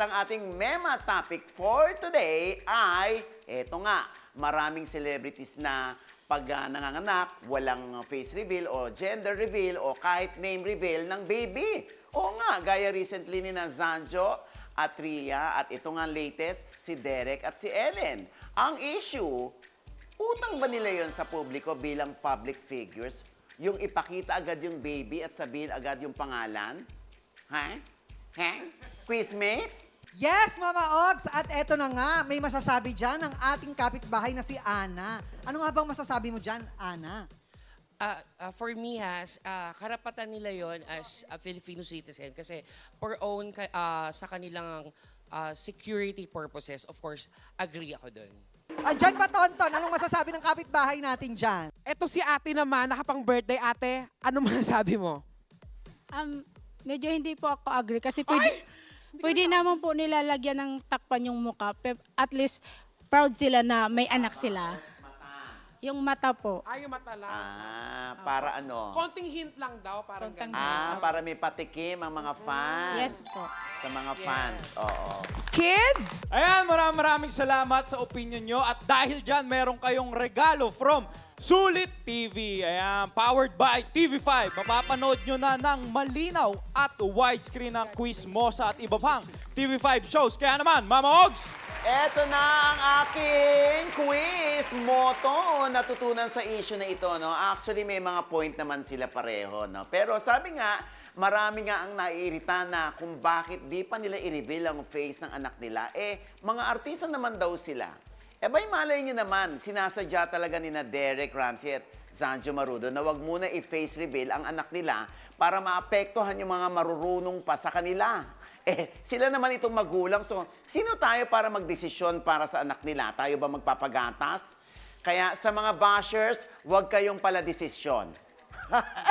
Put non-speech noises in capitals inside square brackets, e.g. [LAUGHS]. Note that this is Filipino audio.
Ang ating mema topic for today ay, eto nga, maraming celebrities na pag ah, nanganganak, walang face reveal o gender reveal o kahit name reveal ng baby. Oo nga, gaya recently ni na Zanjo at Ria at ito nga latest, si Derek at si Ellen. Ang issue, utang ba nila yon sa publiko bilang public figures? Yung ipakita agad yung baby at sabihin agad yung pangalan? Ha? Ha? Quizmates? Yes, Mama Ogs! At eto na nga, may masasabi dyan ang ating kapitbahay na si Ana. Ano nga bang masasabi mo dyan, Ana? Ah, ah, for me, has, ah, karapatan nila yon as a Filipino citizen kasi for own ka- ah, sa kanilang ah, security purposes, of course, agree ako doon. Ah, dyan ba, Tonton? Anong masasabi ng kapitbahay natin dyan? Eto si ate naman, nakapang birthday ate. Ano [LAUGHS] masasabi mo? Um, medyo hindi po ako agree kasi pwede, pwede naman po nila lagyan ng takpan yung mukha. Pe- At least proud sila na may anak sila. Yung mata po. Ay, yung mata lang. Ah, para ano? Konting hint lang daw, parang Konting ganun. Ah, para may patikim ang mga fans. Yes po. Sa mga fans. Oo. Kid? Ayan, maraming maraming salamat sa opinion nyo. At dahil dyan, meron kayong regalo from Sulit TV. Ayan, powered by TV5. Mapapanood nyo na ng malinaw at widescreen ng quiz Mosa at iba pang TV5 shows. Kaya naman, Mama Ogs, Eto na ang aking quiz moto natutunan sa issue na ito. No? Actually, may mga point naman sila pareho. No? Pero sabi nga, marami nga ang naiirita na kung bakit di pa nila i-reveal ang face ng anak nila. Eh, mga artista naman daw sila. Eh, bay malay nyo naman, sinasadya talaga ni na Derek Ramsey at Sanjo Marudo na wag muna i-face reveal ang anak nila para maapektuhan yung mga marurunong pa sa kanila. Eh, sila naman itong magulang. So, sino tayo para magdesisyon para sa anak nila? Tayo ba magpapagatas? Kaya sa mga bashers, huwag kayong pala desisyon. [LAUGHS]